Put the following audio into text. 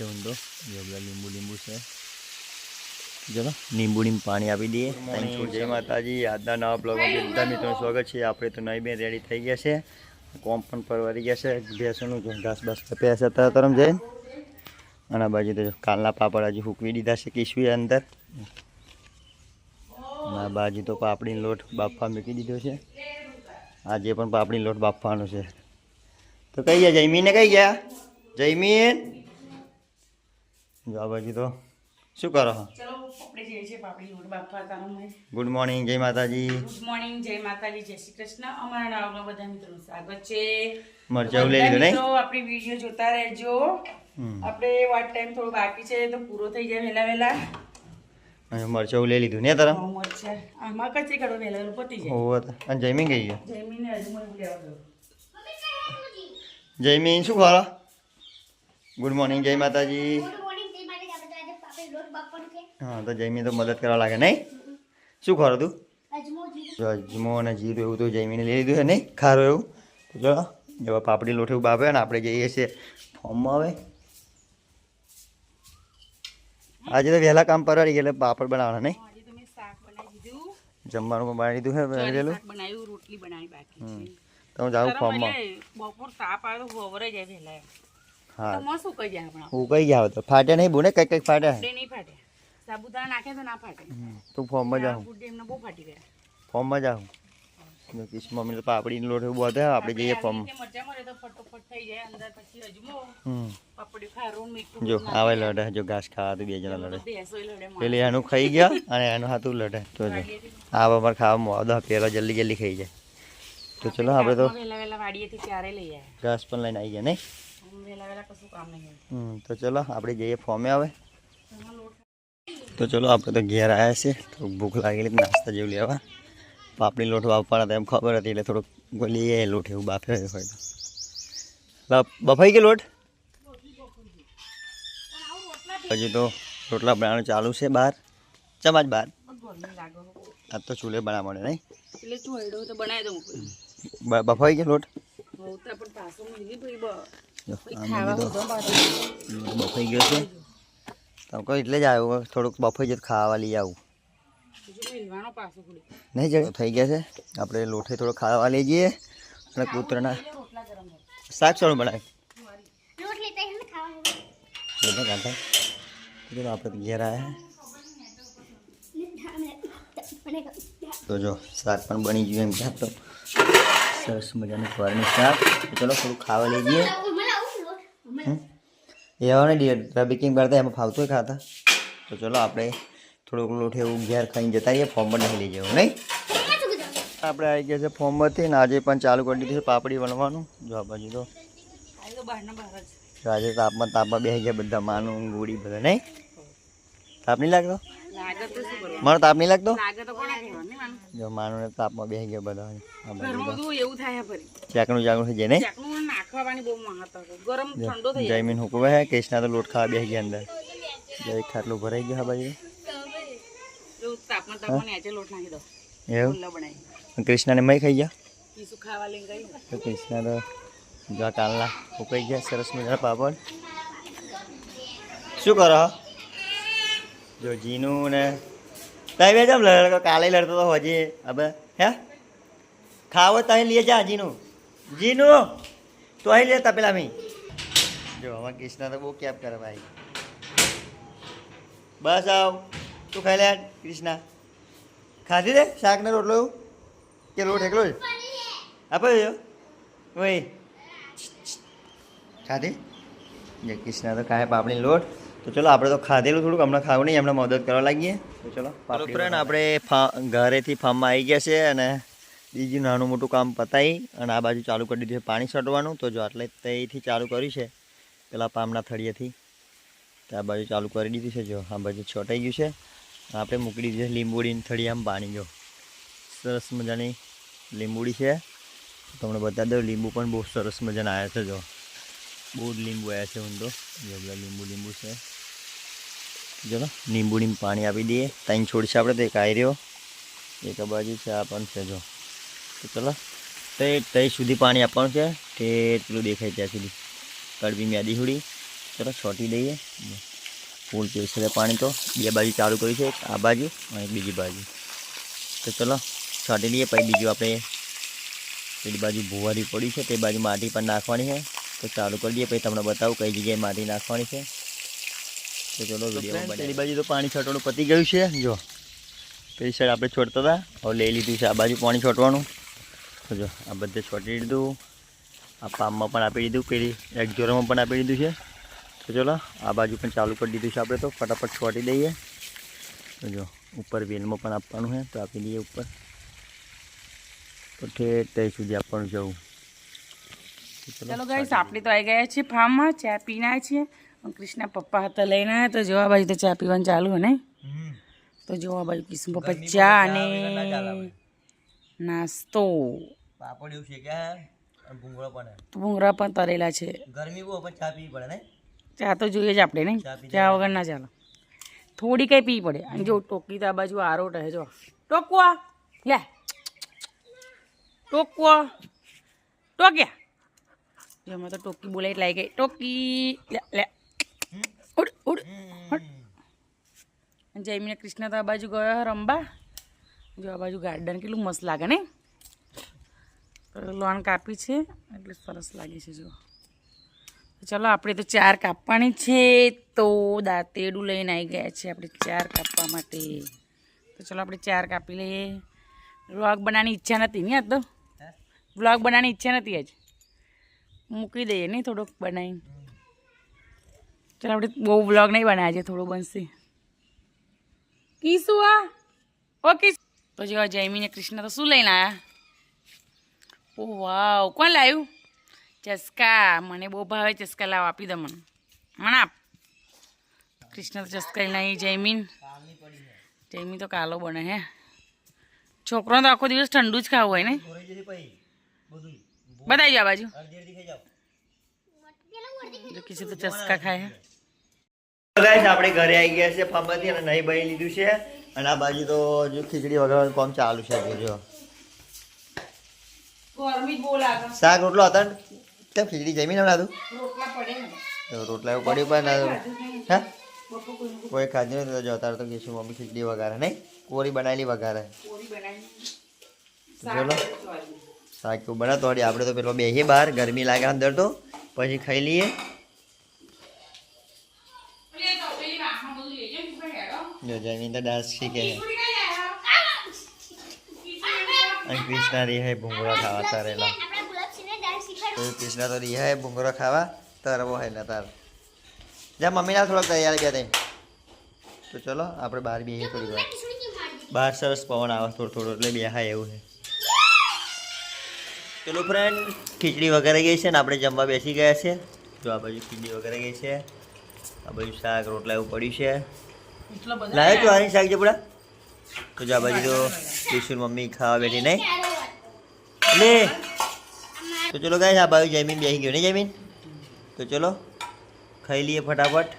છે ઊંધો જો બધા લીંબુ લીંબુ છે ચલો લીંબુ લીંબુ પાણી આપી દઈએ થેન્ક યુ જય માતાજી આજના નવા બ્લોગમાં બધા મિત્રોનું સ્વાગત છે આપણે તો નહીં બેન રેડી થઈ ગયા છે કોમ પણ પરવારી ગયા છે ભેંસોનું ઘાસ બાસ કપ્યા છે તરત તરમ જઈને અને બાજુ તો કાલના પાપડ હજી હૂકવી દીધા છે કિશવી અંદર અને બાજુ તો પાપડીનો લોટ બાફવા મૂકી દીધો છે આજે પણ પાપડીનો લોટ બાફવાનો છે તો કઈ ગયા જયમીને કઈ ગયા જયમીન જો બાજુ તો. શું કરો છો? ગુડ મોર્નિંગ જય માતાજી. ગુડ મોર્નિંગ જય માતાજી જય શ્રી કૃષ્ણ. અમારા નવા બધા સ્વાગત છે. મરચાં લઈ લીધું નહીં? મિત્રો આપણી વીડિયો જોતા રહેજો. આપણે વાટ ટાઈમ થોડો બાકી છે તો પૂરો થઈ જાય વહેલા વહેલા. અને મરચાં લઈ લીધું ને તારા? મરચા. આમાં કચરી કાઢો વહેલા વહેલું પતી જાય. હોવ અને જયમીન ગઈ ગયો? જમીને હજુ મને લેવા દો જયમીન શું માતાજી ગુડ મોર્નિંગ જય માતાજી આપણે તો આજે પાપડી લોટ બાફવાનું છે હા તો જયમીન તો મદદ કરવા લાગે નહીં? શું ખરો તું? અજમો અને જીરું એવું તો જમીને લઈ લીધું છે નહીં? ખારું એવું? તો ચલો એવા પાપડી લોઠે એવું બાફે ને આપણે જઈએ છીએ ફોર્મમાં હવે આજે તો વહેલા કામ પરવાડી ગયા એટલે પાપડ બનાવવાના નહીં? જમવાનું બનાવી દીધું છે વહેલું રોટલી બનાવી બાકી હમ. છે. તો હું જાઉં તારા ફોર્મમાં. બપોર તાપ આવે તો હોવરે જાય વહેલા હા. તો મસ્ત ઉકાઈ જાય આપણા હું જાવ તો. ફાટે નહીં બોને કઈ કંઈક ફાટે નહીં ફાટે સાબુદાણા નાખે તો ના ફાટે. તું ફોર્મમાં જાઉં. એમને બહુ ફાટી ગયા. ફોર્મમાં જાઉં. કિસ મમ્મી તો પાપડીનો લોટ એવું બધે આપણે જઈએ ફોર્મ. રીતે મરચાં તો ફટોફટ થઈ જાય અંદર પછી અજમો હમ. પાપડી ખારું મીઠું જો આવે લડે જો ઘાસ ખાવા તો બે જણા લડે. પેલી એનું ખાઈ ગયા અને એનું હાથું લડે. તો જો. આ અમારે ખાવા મોદો પેલો જલ્દી જલ્દી ખાઈ જાય. તો ચલો આપણે તો વેલા વેલા વાડીએથી ક્યારે લઈ આવ્યા ઘાસ પણ લઈને આવી ગયા નહીં? વેલા વહેલા કશું કામ નહીં હમ તો ચલો આપણે જઈએ ફોર્મે આવે તો ચલો આપણે તો ઘેર આવ્યા છે થોડુંક ભૂખ લાગેલી નાસ્તા જેવું લેવા. પાપડી લોટ વાપવાના તો એમ ખબર હતી એટલે થોડુંક લઈએ લોટ એવું બાફે હોય તો. બફાઈ ગયો લોટ? હજી તો રોટલા બનાવવાનું ચાલુ છે બહાર. ચમાચ બહાર. આજ તો ચૂલે બનાવવા મળે નહીં? બફાઈ ગયો. લોટ? બફાઈ ગયો છે. તમે કહો એટલે જ આવ્યો થોડુંક બફાઈ જ ખાવા લઈ આવું. નહીં જડે થઈ ગયા છે આપણે લોઠે થોડો ખાવા લઈ જઈએ અને કૂતરાના. શાક ચાલુ બનાવે આપણે ઘેર આવ્યા તો જો, શાક પણ બની ગયું એમ ક્યાં તો સરસ મજાનું ફળનું શાક ચલો થોડું ખાવા લઈ જઈએ? એ આવે ડિયર બેકિંગ કરતા એમાં ફાવતું હોય ખાતા. તો ચલો આપણે થોડુંક લોટ એવું ઘેર ખાઈને જતા રહીએ ફોર્મ પર નહીં લઈ જવું નહીં? આપણે આવી ગયા છે ફોર્મમાંથી ને આજે પણ ચાલુ કરી દીધું છે પાપડી વણવાનું. જો આ બાજુ. તો. આજે તાપમાં તાપમાં બેસી ગયા બધા માનું ગોળી બધા નહીં? તાપ નહીં લાગતો? મારો તાપ નહીં લાગતો? જો માનો. ને તાપમાં બેસી ગયા બધા એવું થાય થઈ જાય ચાકનું ઠંડો થઈ જાય. જયમીન હુકવે હે કૃષ્ણા તો લોટ ખાવા બેસી ગયા અંદર. જય ખાટલું ભરાઈ ગયું આ બાજુ એવું? કૃષ્ણાને મય ખાઈ ગયા? કૃષ્ણા તો જો કાલના ઉકાઈ ગયા સરસ મજાના પાપડ. શું કરો? જો જીનું ને તમે બે જમ લડતો કાલે લડતો તો હજી. હવે હે? ખાવો તો અહીં લઈએ જા, જીનું. જીનું, તો અહીં લેતા પેલા મી. જો, આમાં કૃષ્ણ તો બહુ કેપ કરે ભાઈ. બસ આવ. તું ખાઈ લે કૃષ્ણ ખાધી દે શાક ને રોટલો કે રોટ એકલો જ આપો જો ઓય. ખાધી? જે કૃષ્ણ તો ખાય પાપડી લોટ. તો ચલો આપણે તો ખાધેલું થોડુંક હમણાં ખાવું નહીં હમણાં મદદ કરવા લાગીએ. તો ચલો ફ્રેન્ડ આપણે ઘરેથી ફાર્મમાં આવી ગયા છે અને બીજું નાનું મોટું કામ પતાવી અને આ બાજુ ચાલુ કરી દીધું છે પાણી છાંટવાનું. તો જો આટલે તેથી ચાલુ કર્યું છે પેલા પામના થળિયેથી. તો આ બાજુ ચાલુ કરી દીધું છે જો આ બાજુ છોટાઈ ગયું છે. આપણે મૂકી દીધું છે લીંબુડીની થળિયામાં પાણી જો. સરસ મજાની લીંબુડી છે. તમને બતાવી દઉં લીંબુ પણ બહુ સરસ મજાના આવ્યા છે જો. બહુ જ લીંબુ આવ્યા છે ઊંધો જો બધા લીંબુ લીંબુ છે. ચલો લીંબુ લીંબુ પાણી આપી દઈએ. ત્રણ છોડ છે આપણે તો એક રહ્યો. એક બાજુ છે, આ પણ છે, જો. તો ચલો, તે તઈ સુધી પાણી આપવાનું છે. તે પેલું દેખાય ત્યાં સુધી. કડવી મ્યાદી હુડી ચલો, છોટી દઈએ. ફૂલ પીવશે પાણી તો. બે બાજુ ચાલુ કર્યું છે આ બાજુ અને બીજી બાજુ. તો ચલો, છોટી દઈએ. પછી બીજું આપણે પેલી બાજુ ભૂવારી પડી છે, તે બાજુ માટી પણ નાખવાની છે. તો ચાલુ કરી દઈએ. પછી તમને બતાવું કઈ જગ્યાએ માટી નાખવાની છે. તો ચલો વીડિયો પેલી બાજુ તો પાણી છોટવાનું પતી ગયું છે. જો. પેલી સાઈડ આપણે છોડતા હતા હવે લઈ લીધું છે આ બાજુ પાણી છોટવાનું જો આ બધે છોટી દીધું. આ પામમાં પણ આપી દીધું. પેલી એક્ઝોરમાં પણ આપી દીધું છે. તો ચલો આ બાજુ પણ ચાલુ કરી દીધું છે આપણે તો. ફટાફટ છોટી દઈએ. તો જો ઉપર વેલમાં પણ આપવાનું છે. તો આપી દઈએ ઉપર. તો ઠેઠ ત્યાં સુધી આપવાનું જવું ચલો ગાઈસ આપણે તો આવી ગયા છીએ ફાર્મમાં. ચા પીને છીએ. અને કૃષ્ણા પપ્પા હતા લઈને આવ્યા તો જોવા બાજુ તો ચા પીવાનું ચાલુ ને? તો જોવા બાજુ કિશન પપ્પા ચા અને નાસ્તો. પાપડ એવું છે કે ભૂંગળો પણ ભૂંગળા પણ તરેલા છે. ગરમી બહુ પણ ચા પીવી પડે ને? ચા તો જોઈએ જ આપણે નહીં ચા વગર ના ચાલો. થોડી કઈ પી પડે. અને જો ટોકી તો આ બાજુ આરો રહે જો. ટોકવા. લે. ટોકવો. ટોક્યા. જો અમે તો ટોકી બોલાય એટલે આવી ગઈ. ટોકી. લે લે. ઉડ ઉડ. જયમીને કૃષ્ણ તો આ બાજુ ગયો રમવા જો આ બાજુ ગાર્ડન કેટલું મસ્ત લાગે ને લોન કાપી છે એટલે સરસ લાગે છે જો ચલો આપણે તો ચાર કાપવાની છે તો દાંતેડું લઈને આવી ગયા છે આપણે ચાર કાપવા માટે. તો ચલો આપણે ચાર કાપી લઈએ. વ્લોગ બનાવવાની ઈચ્છા નથી ને આ તો? વ્લોગ બનાવવાની ઈચ્છા નથી આજ? મૂકી દઈએ નહીં થોડોક બનાવીને. ચાલો આપણે બહુ વ્લોગ નહીં બનાવ્યા છે થોડું બનશે. કીશું આ? ઓકે તો જો જયમીને કૃષ્ણ તો શું લઈને આવ્યા ઓ વાવ, કોણ લાવ્યું? ચસ્કા, મને બહુ ભાવે ચસ્કા લાવ, આપી દે મને. મને આપ. કૃષ્ણ તો ચસ્કા લઈને આવી જયમીન. જયમીન તો કાલો બને હે. છોકરો તો આખો દિવસ ઠંડુ જ ખાવું હોય ને? બતાવી જાઓ બાજુ. જો કિસી તો ચસ્કા ખાય ગાઈસ આપણે ઘરે આવી ગયા છે ફાર્મમાંથી અને નહીં બની લીધું છે. અને આ બાજુ તો જો ખીચડી વગાડવાનું કામ ચાલુ છે જો. શાક રોટલો હતા ને? કેમ ખીચડી રોટલા ને. તો રોટલા એવું પડ્યું પણ હે? કોઈ ખાધું નથી તો જો અત્યારે તો કહીશું મમ્મી ખીચડી વગાડે નહીં કોરી બનાવેલી બનાવી ચલો શાક બનાવતો આપણે તો પેલો બેસીએ બહાર ગરમી લાગે અંદર તો. પછી ખાઈ લઈએ. જો જમીન તો ડાન્સ શીખે અને ક્રિષ્ના રહી હે ભૂંગળા ખાવા તરેલા. શીખવાડો તો કૃષ્ણા તો રહી હે ભૂંગળા ખાવા તરવો હે ને તાર. જા મમ્મીના થોડોક તૈયારી તઈ તો. ચલો, આપણે બહાર બી થોડી વાર? બહાર સરસ પવન આવે, થોડું થોડું, એટલે બેહાય એવું છે ચલો ફ્રેન્ડ ખીચડી વગેરે ગઈ છે ને આપણે જમવા બેસી ગયા છે. જો આ બાજુ ખીચડી વગેરે ગઈ છે. આ બાજુ શાક રોટલા એવું પડ્યું છે. એટલો લાવે તું આની શાક જપડા તો જા બાજુ તો કિશોર મમ્મી ખાવા બેઠી નહીં. લે. તો ચલો ગાય આ બાજુ જમીન બેસી ગયો ને જમીન તો ચલો ખાઈ લઈએ ફટાફટ.